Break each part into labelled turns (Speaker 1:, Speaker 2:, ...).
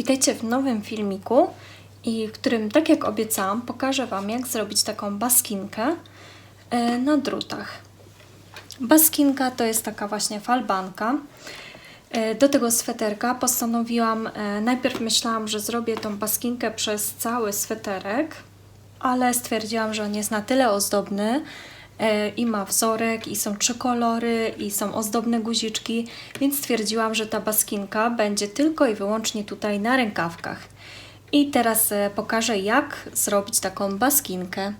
Speaker 1: Witajcie w nowym filmiku, i w którym, tak jak obiecałam, pokażę Wam, jak zrobić taką baskinkę e, na drutach. Baskinka to jest taka właśnie falbanka. E, Do tego sweterka postanowiłam, e, najpierw myślałam, że zrobię tą baskinkę przez cały sweterek, ale stwierdziłam, że on jest na tyle ozdobny i ma wzorek, i są trzy kolory, i są ozdobne guziczki, więc stwierdziłam, że ta baskinka będzie tylko i wyłącznie tutaj na rękawkach. I teraz e, pokażę, jak zrobić taką baskinkę.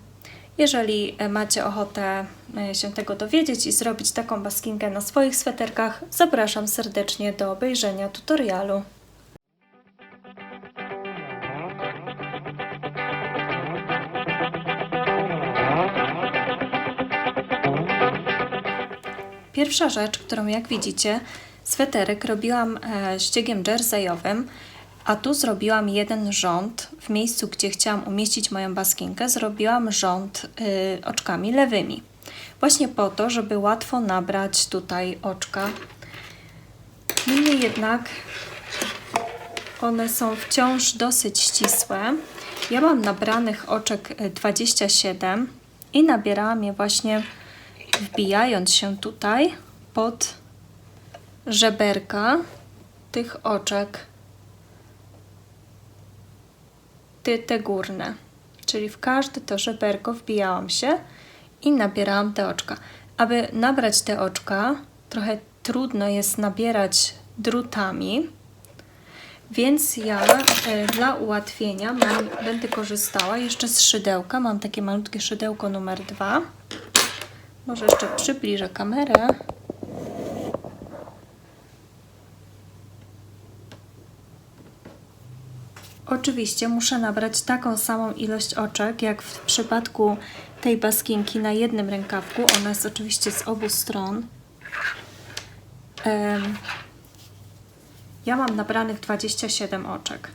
Speaker 1: Jeżeli e, macie ochotę e, się tego dowiedzieć i zrobić taką baskinkę na swoich sweterkach, zapraszam serdecznie do obejrzenia tutorialu. Pierwsza rzecz, którą jak widzicie, sweterek robiłam e, ściegiem jerseyowym, a tu zrobiłam jeden rząd. W miejscu, gdzie chciałam umieścić moją baskinkę, zrobiłam rząd y, oczkami lewymi. Właśnie po to, żeby łatwo nabrać tutaj oczka. Niemniej jednak one są wciąż dosyć ścisłe. Ja mam nabranych oczek y, 27 i nabierałam je właśnie wbijając się tutaj pod żeberka tych oczek, ty, te górne. Czyli w każde to żeberko wbijałam się i nabierałam te oczka. Aby nabrać te oczka, trochę trudno jest nabierać drutami, więc ja e, dla ułatwienia mam, będę korzystała jeszcze z szydełka. Mam takie malutkie szydełko numer dwa. Może jeszcze przybliżę kamerę. Oczywiście muszę nabrać taką samą ilość oczek, jak w przypadku tej baskinki na jednym rękawku. Ona jest oczywiście z obu stron. Ja mam nabranych 27 oczek.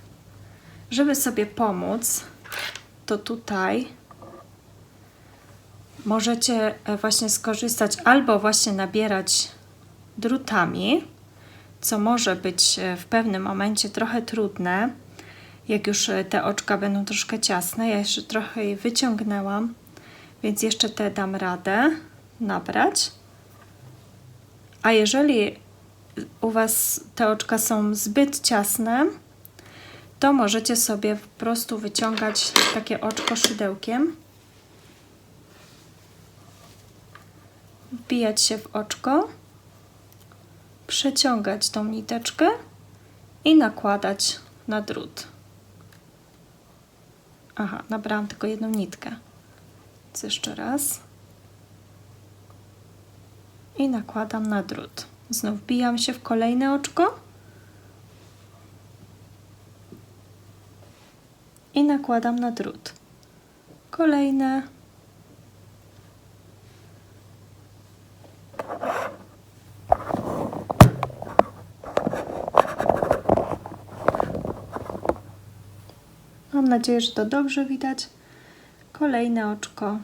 Speaker 1: Żeby sobie pomóc, to tutaj możecie e, właśnie skorzystać albo właśnie nabierać drutami, co może być e, w pewnym momencie trochę trudne, jak już e, te oczka będą troszkę ciasne. Ja jeszcze trochę je wyciągnęłam, więc jeszcze te dam radę nabrać. A jeżeli u Was te oczka są zbyt ciasne, to możecie sobie po prostu wyciągać takie oczko szydełkiem wbijać się w oczko, przeciągać tą niteczkę i nakładać na drut. Aha, nabrałam tylko jedną nitkę. Więc jeszcze raz. I nakładam na drut. Znów wbijam się w kolejne oczko. I nakładam na drut. Kolejne. Mam nadzieję, że to dobrze widać. Kolejne oczko,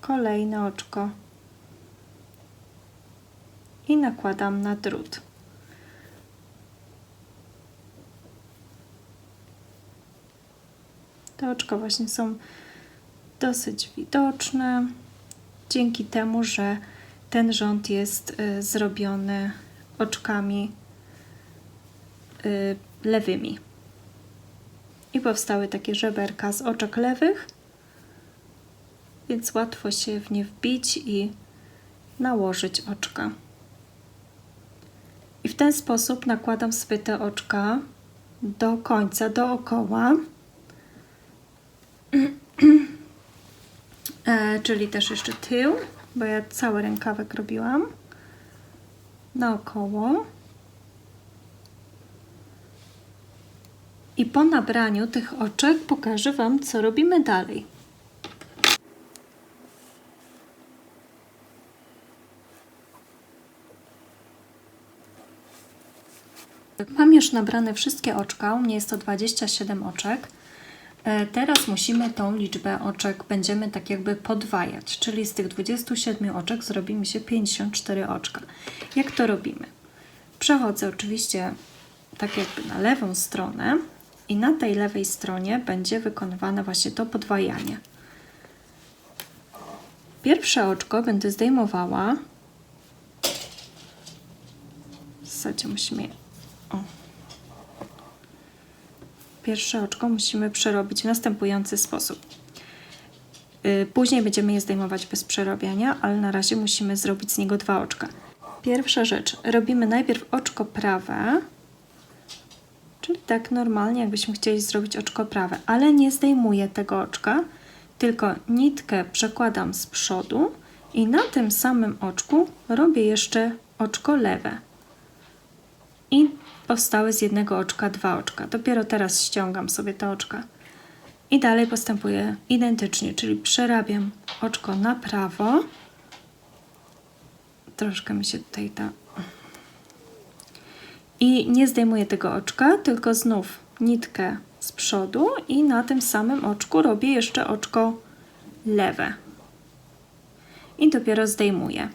Speaker 1: kolejne oczko i nakładam na drut. Te oczka właśnie są dosyć widoczne dzięki temu, że ten rząd jest y, zrobiony oczkami y, lewymi i powstały takie żeberka z oczek lewych, więc łatwo się w nie wbić i nałożyć oczka. I w ten sposób nakładam sobie te oczka do końca, dookoła, e, czyli też jeszcze tył, bo ja cały rękawek robiłam, naokoło. I po nabraniu tych oczek pokażę Wam, co robimy dalej. Mam już nabrane wszystkie oczka, u mnie jest to 27 oczek. E, Teraz musimy tą liczbę oczek, będziemy tak jakby podwajać, czyli z tych 27 oczek zrobimy się 54 oczka. Jak to robimy? Przechodzę oczywiście tak jakby na lewą stronę i na tej lewej stronie będzie wykonywane właśnie to podwajanie. Pierwsze oczko będę zdejmowała. W zasadzie musimy. je- O. Pierwsze oczko musimy przerobić w następujący sposób. Y, Później będziemy je zdejmować bez przerabiania, ale na razie musimy zrobić z niego dwa oczka. Pierwsza rzecz. Robimy najpierw oczko prawe, czyli tak normalnie, jakbyśmy chcieli zrobić oczko prawe, ale nie zdejmuję tego oczka, tylko nitkę przekładam z przodu i na tym samym oczku robię jeszcze oczko lewe. I powstały z jednego oczka dwa oczka. Dopiero teraz ściągam sobie te oczka. I dalej postępuję identycznie, czyli przerabiam oczko na prawo. Troszkę mi się tutaj ta. I nie zdejmuję tego oczka, tylko znów nitkę z przodu i na tym samym oczku robię jeszcze oczko lewe. I dopiero zdejmuję.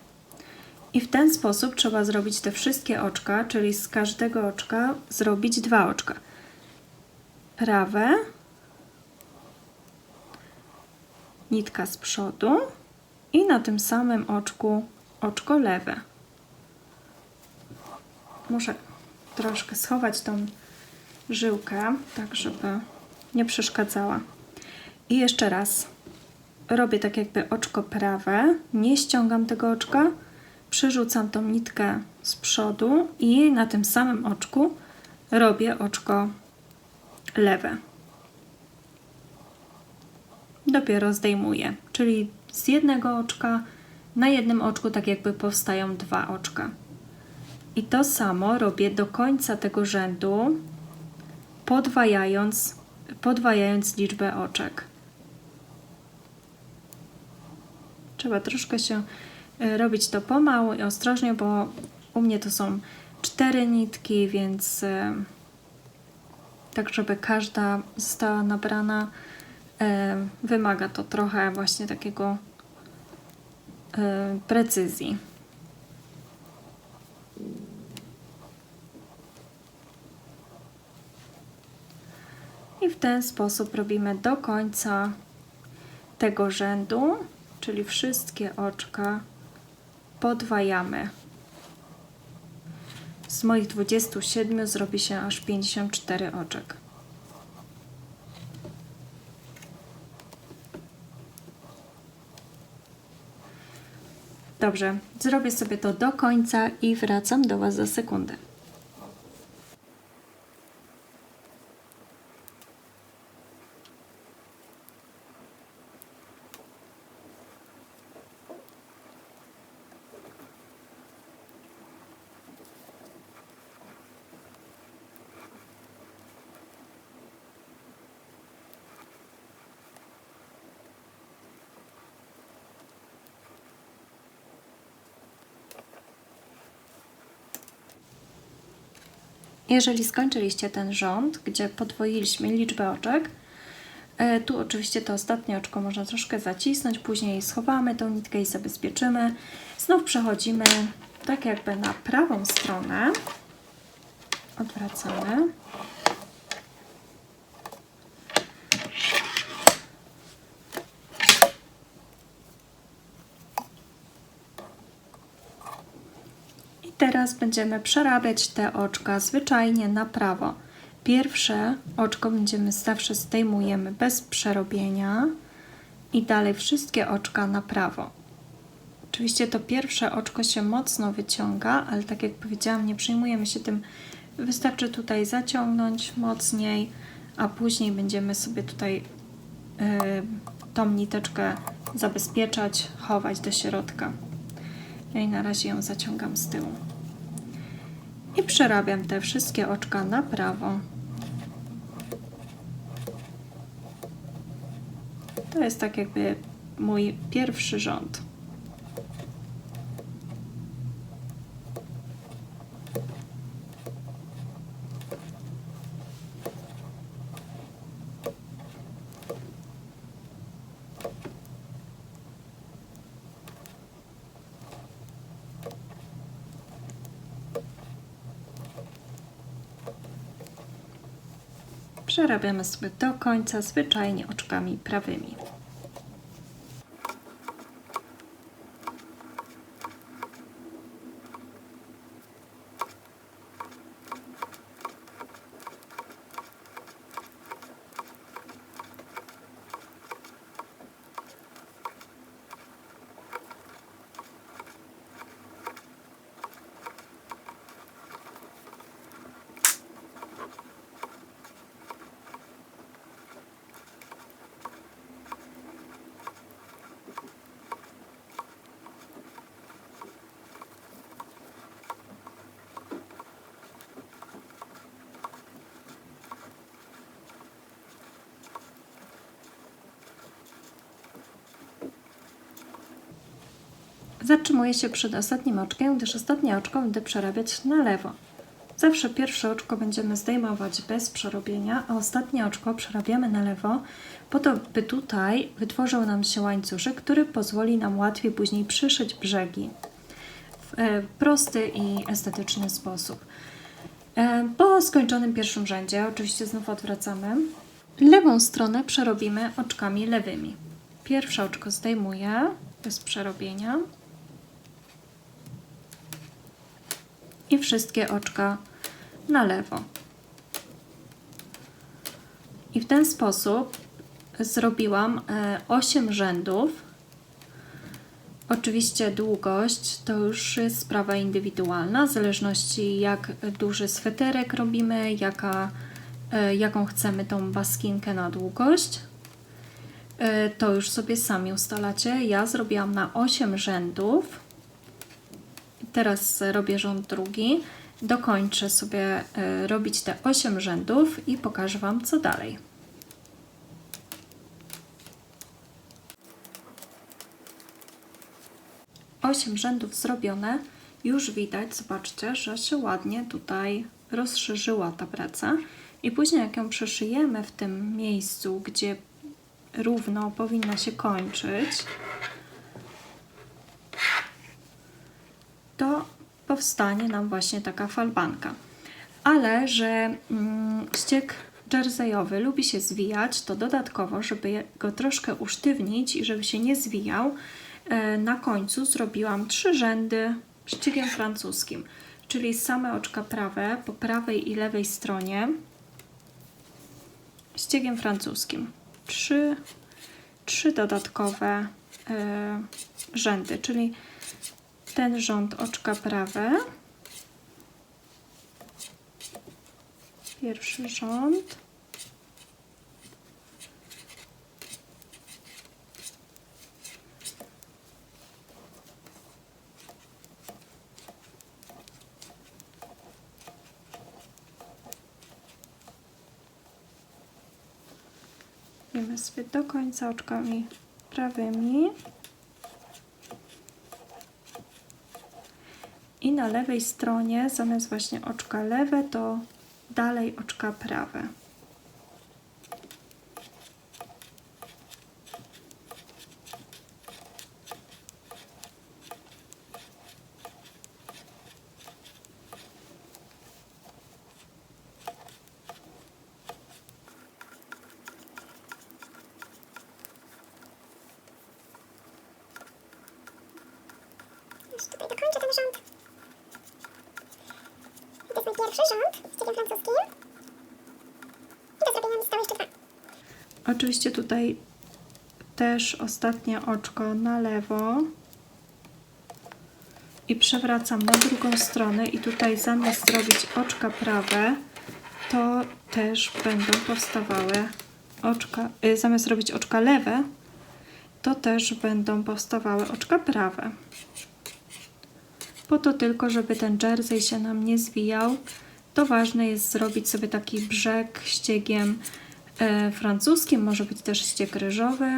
Speaker 1: I w ten sposób trzeba zrobić te wszystkie oczka, czyli z każdego oczka zrobić dwa oczka. Prawe, nitka z przodu i na tym samym oczku oczko lewe. Muszę troszkę schować tą żyłkę, tak żeby nie przeszkadzała. I jeszcze raz robię tak jakby oczko prawe, nie ściągam tego oczka, przerzucam tą nitkę z przodu i na tym samym oczku robię oczko lewe. Dopiero zdejmuję, czyli z jednego oczka na jednym oczku tak jakby powstają dwa oczka. I to samo robię do końca tego rzędu, podwajając, podwajając liczbę oczek. Trzeba troszkę się y, robić to pomału i ostrożnie, bo u mnie to są cztery nitki, więc y, tak, żeby każda została nabrana, y, wymaga to trochę właśnie takiego precyzji. Ten sposób robimy do końca tego rzędu, czyli wszystkie oczka podwajamy. Z moich 27 zrobi się aż 54 oczek. Dobrze, zrobię sobie to do końca i wracam do Was za sekundę. Jeżeli skończyliście ten rząd, gdzie podwoiliśmy liczbę oczek, e, tu oczywiście to ostatnie oczko można troszkę zacisnąć, później schowamy tą nitkę i zabezpieczymy. Znów przechodzimy tak jakby na prawą stronę. Odwracamy. Teraz będziemy przerabiać te oczka zwyczajnie na prawo. Pierwsze oczko będziemy zawsze zdejmujemy bez przerobienia i dalej wszystkie oczka na prawo. Oczywiście to pierwsze oczko się mocno wyciąga, ale tak jak powiedziałam, nie przejmujemy się tym. Wystarczy tutaj zaciągnąć mocniej, a później będziemy sobie tutaj yy, tą niteczkę zabezpieczać, chować do środka. Ja i na razie ją zaciągam z tyłu. I przerabiam te wszystkie oczka na prawo. To jest tak jakby mój pierwszy rząd. Przerabiamy sobie do końca zwyczajnie oczkami prawymi. Zatrzymuję się przed ostatnim oczkiem, gdyż ostatnie oczko będę przerabiać na lewo. Zawsze pierwsze oczko będziemy zdejmować bez przerobienia, a ostatnie oczko przerabiamy na lewo, po to, by tutaj wytworzył nam się łańcuszek, który pozwoli nam łatwiej później przyszyć brzegi w e, prosty i estetyczny sposób. E, Po skończonym pierwszym rzędzie, oczywiście znów odwracamy, lewą stronę przerobimy oczkami lewymi. Pierwsze oczko zdejmuję bez przerobienia. I wszystkie oczka na lewo. I w ten sposób zrobiłam 8 rzędów. Oczywiście długość to już jest sprawa indywidualna, w zależności jak duży sweterek robimy, jaka, e, jaką chcemy tą baskinkę na długość. E, To już sobie sami ustalacie. Ja zrobiłam na 8 rzędów. Teraz robię rząd drugi. Dokończę sobie e, robić te 8 rzędów i pokażę Wam co dalej. Osiem rzędów zrobione. Już widać, zobaczcie, że się ładnie tutaj rozszerzyła ta praca. I później jak ją przeszyjemy w tym miejscu, gdzie równo powinna się kończyć, to powstanie nam właśnie taka falbanka. Ale że mm, ściek jerseyowy lubi się zwijać, to dodatkowo, żeby go troszkę usztywnić i żeby się nie zwijał, e, na końcu zrobiłam trzy rzędy ściegiem francuskim, czyli same oczka prawe po prawej i lewej stronie ściegiem francuskim. Trzy, trzy dodatkowe e, rzędy, czyli ten rząd oczka prawe. Pierwszy rząd. Idziemy sobie do końca oczkami prawymi. Na lewej stronie, zamiast właśnie oczka lewe, to dalej oczka prawe.
Speaker 2: Już tutaj dokończę ten rząd. I jest mój pierwszy rząd z francuskim. I do zrobienia mi jeszcze dwa.
Speaker 1: Oczywiście tutaj też ostatnie oczko na lewo. I przewracam na drugą stronę i tutaj zamiast robić oczka prawe, to też będą powstawały oczka, y, zamiast robić oczka lewe, to też będą powstawały oczka prawe. Po to tylko, żeby ten jersey się nam nie zwijał, to ważne jest zrobić sobie taki brzeg ściegiem e, francuskim, może być też ścieg ryżowy.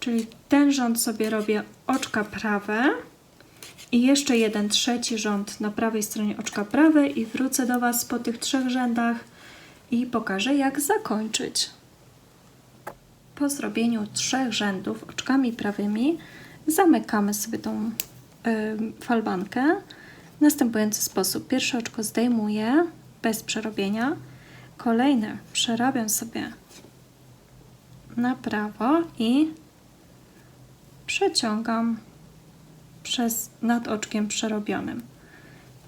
Speaker 1: Czyli ten rząd sobie robię oczka prawe i jeszcze jeden trzeci rząd na prawej stronie oczka prawe i wrócę do Was po tych trzech rzędach i pokażę jak zakończyć. Po zrobieniu trzech rzędów oczkami prawymi zamykamy sobie tą y, falbankę w następujący sposób. Pierwsze oczko zdejmuję, bez przerobienia. Kolejne przerabiam sobie na prawo i przeciągam przez nad oczkiem przerobionym.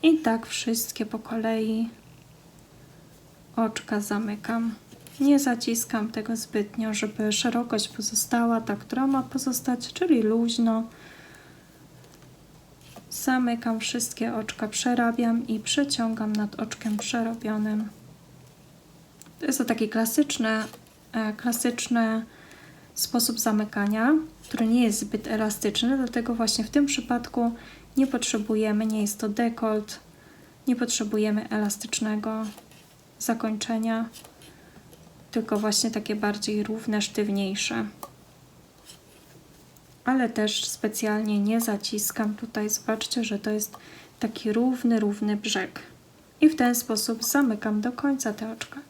Speaker 1: I tak wszystkie po kolei oczka zamykam. Nie zaciskam tego zbytnio, żeby szerokość pozostała ta, która ma pozostać, czyli luźno. Zamykam wszystkie oczka, przerabiam i przeciągam nad oczkiem przerobionym. To jest to taki klasyczny, e, klasyczny sposób zamykania, który nie jest zbyt elastyczny, dlatego właśnie w tym przypadku nie potrzebujemy, nie jest to dekolt, nie potrzebujemy elastycznego zakończenia, tylko właśnie takie bardziej równe, sztywniejsze. Ale też specjalnie nie zaciskam tutaj. Zobaczcie, że to jest taki równy, równy brzeg. I w ten sposób zamykam do końca te oczka.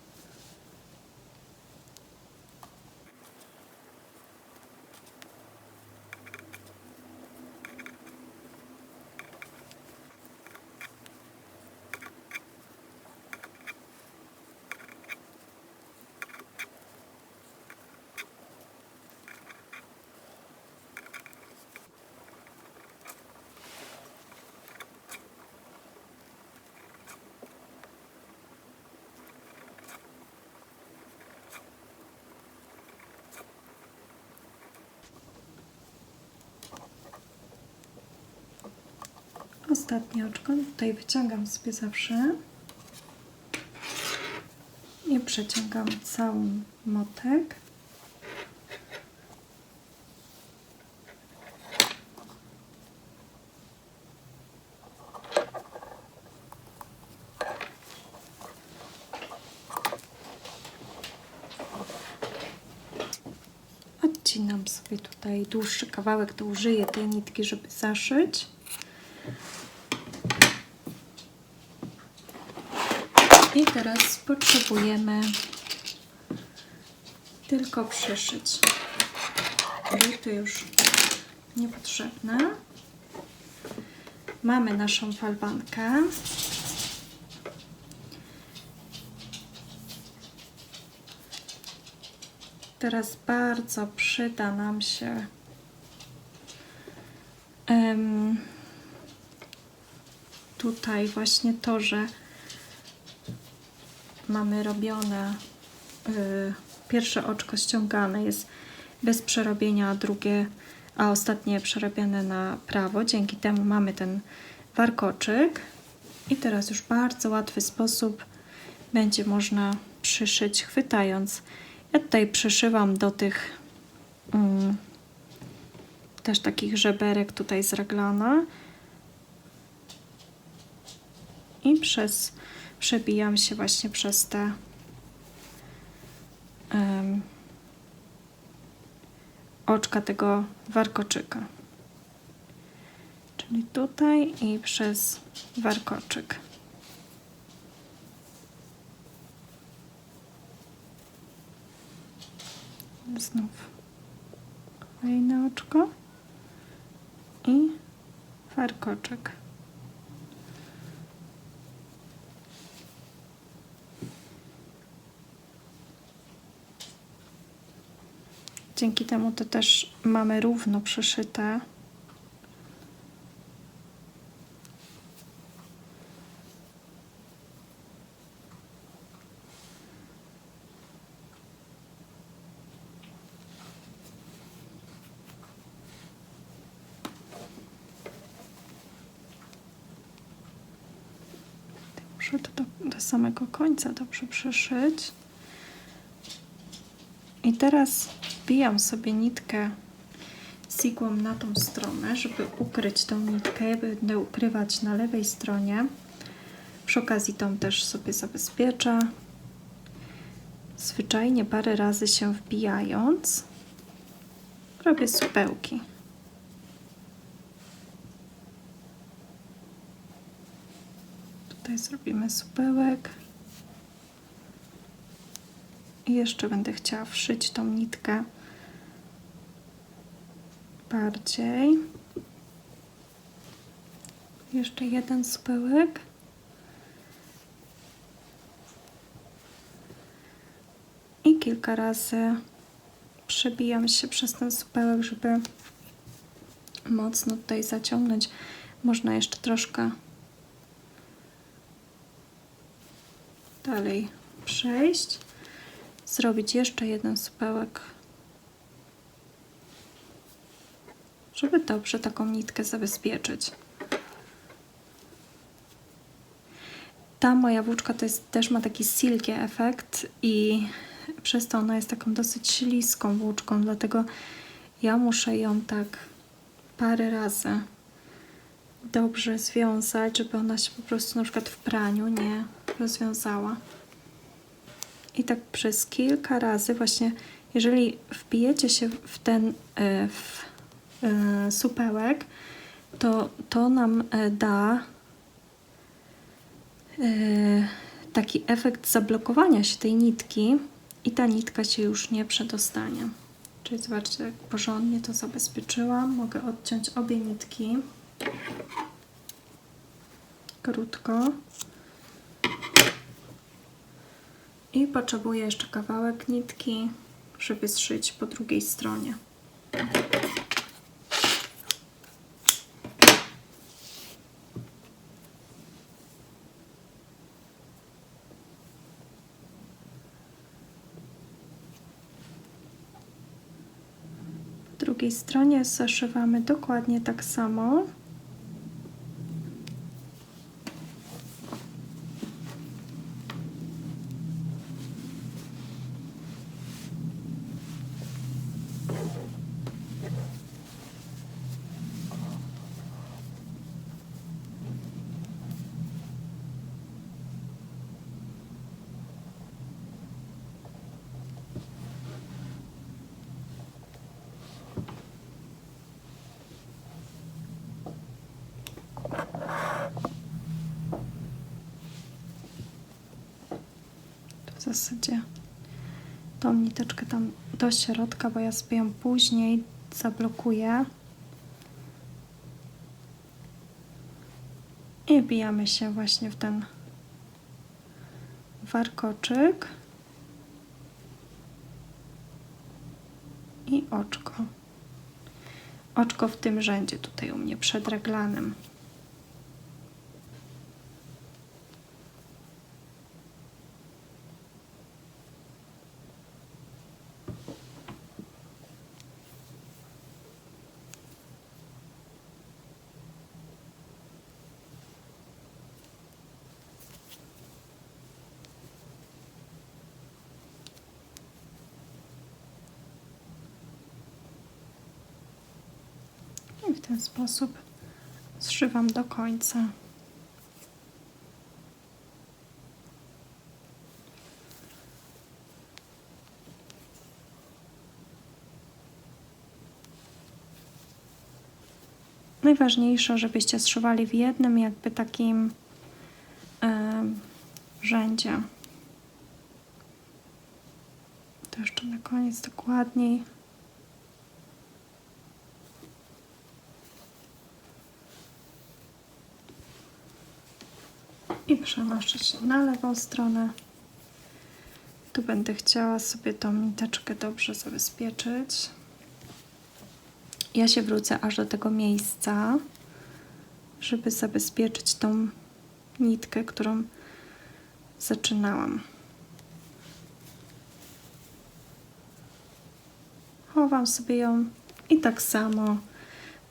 Speaker 1: Ostatnie oczko tutaj wyciągam sobie zawsze i przeciągam cały motek. Odcinam sobie tutaj dłuższy kawałek, to użyję tej nitki, żeby zaszyć. I teraz potrzebujemy tylko przyszyć. Buty już niepotrzebne. Mamy naszą falbankę. Teraz bardzo przyda nam się em, tutaj właśnie to, że mamy robione y, pierwsze oczko ściągane jest bez przerobienia, a drugie, a ostatnie przerobione na prawo. Dzięki temu mamy ten warkoczyk i teraz już bardzo łatwy sposób będzie można przyszyć chwytając. Ja tutaj przyszywam do tych mm, też takich żeberek tutaj z raglana i przez przebijam się właśnie przez te em, oczka tego warkoczyka. Czyli tutaj i przez warkoczyk. Znów kolejne oczko i warkoczyk. Dzięki temu to też mamy równo przyszyte. Muszę to do, do samego końca dobrze przyszyć. I teraz wbijam sobie nitkę z igłą na tą stronę, żeby ukryć tą nitkę. Będę ukrywać na lewej stronie. Przy okazji tą też sobie zabezpieczę. Zwyczajnie parę razy się wbijając robię supełki. Tutaj zrobimy supełek i jeszcze będę chciała wszyć tą nitkę bardziej. Jeszcze jeden spyłek. I kilka razy przebijam się przez ten supełek, żeby mocno tutaj zaciągnąć. Można jeszcze troszkę dalej przejść zrobić jeszcze jeden supełek, żeby dobrze taką nitkę zabezpieczyć. Ta moja włóczka to jest, też ma taki silky efekt i przez to ona jest taką dosyć śliską włóczką, dlatego ja muszę ją tak parę razy dobrze związać, żeby ona się po prostu na przykład w praniu nie rozwiązała. I tak przez kilka razy właśnie, jeżeli wbijecie się w ten e, w, e, supełek, to to nam e, da taki efekt zablokowania się tej nitki i ta nitka się już nie przedostanie. Czyli zobaczcie, jak porządnie to zabezpieczyłam. Mogę odciąć obie nitki. Krótko. I potrzebuję jeszcze kawałek nitki, żeby zszyć po drugiej stronie. Po drugiej stronie zaszywamy dokładnie tak samo. Zasadzie tą niteczkę tam do środka, bo ja sobie ją później zablokuję. I wbijamy się właśnie w ten warkoczyk i oczko. Oczko w tym rzędzie tutaj u mnie przed reglanem. W ten sposób zszywam do końca. Najważniejsze, żebyście zszywali w jednym jakby takim em, rzędzie. To jeszcze na koniec dokładniej. I przenoszę się na lewą stronę. Tu będę chciała sobie tą niteczkę dobrze zabezpieczyć. Ja się wrócę aż do tego miejsca, żeby zabezpieczyć tą nitkę, którą zaczynałam. Chowam sobie ją i tak samo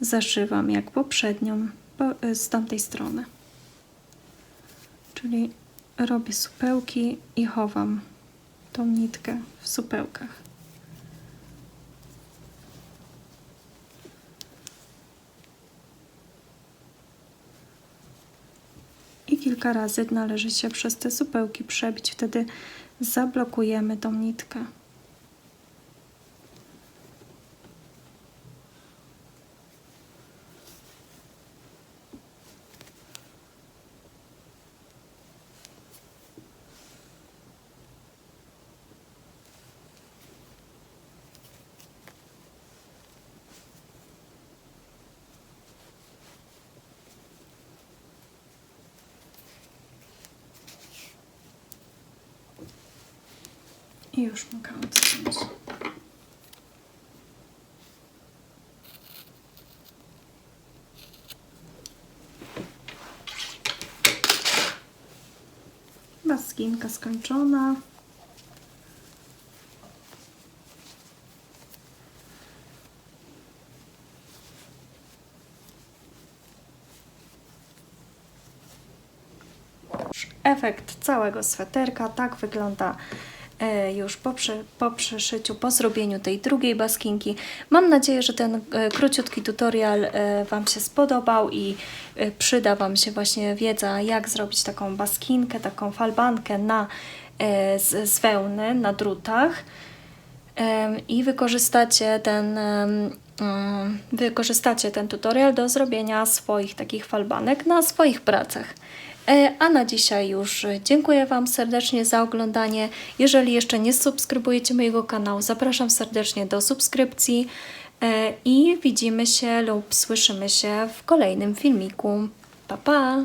Speaker 1: zaszywam jak poprzednią po- z tamtej strony. Czyli robię supełki i chowam tą nitkę w supełkach. I kilka razy należy się przez te supełki przebić, wtedy zablokujemy tą nitkę. I już mogę odciąć. Maskinka skończona. Efekt całego sweterka tak wygląda już po, przy, po przyszyciu, po zrobieniu tej drugiej baskinki. Mam nadzieję, że ten e, króciutki tutorial e, Wam się spodobał i e, przyda Wam się właśnie wiedza, jak zrobić taką baskinkę, taką falbankę na, e, z, z wełny na drutach. I wykorzystacie ten, mm, wykorzystacie ten tutorial do zrobienia swoich takich falbanek na swoich pracach. E, A na dzisiaj już dziękuję Wam serdecznie za oglądanie. Jeżeli jeszcze nie subskrybujecie mojego kanału, zapraszam serdecznie do subskrypcji e, i widzimy się lub słyszymy się w kolejnym filmiku. Pa pa!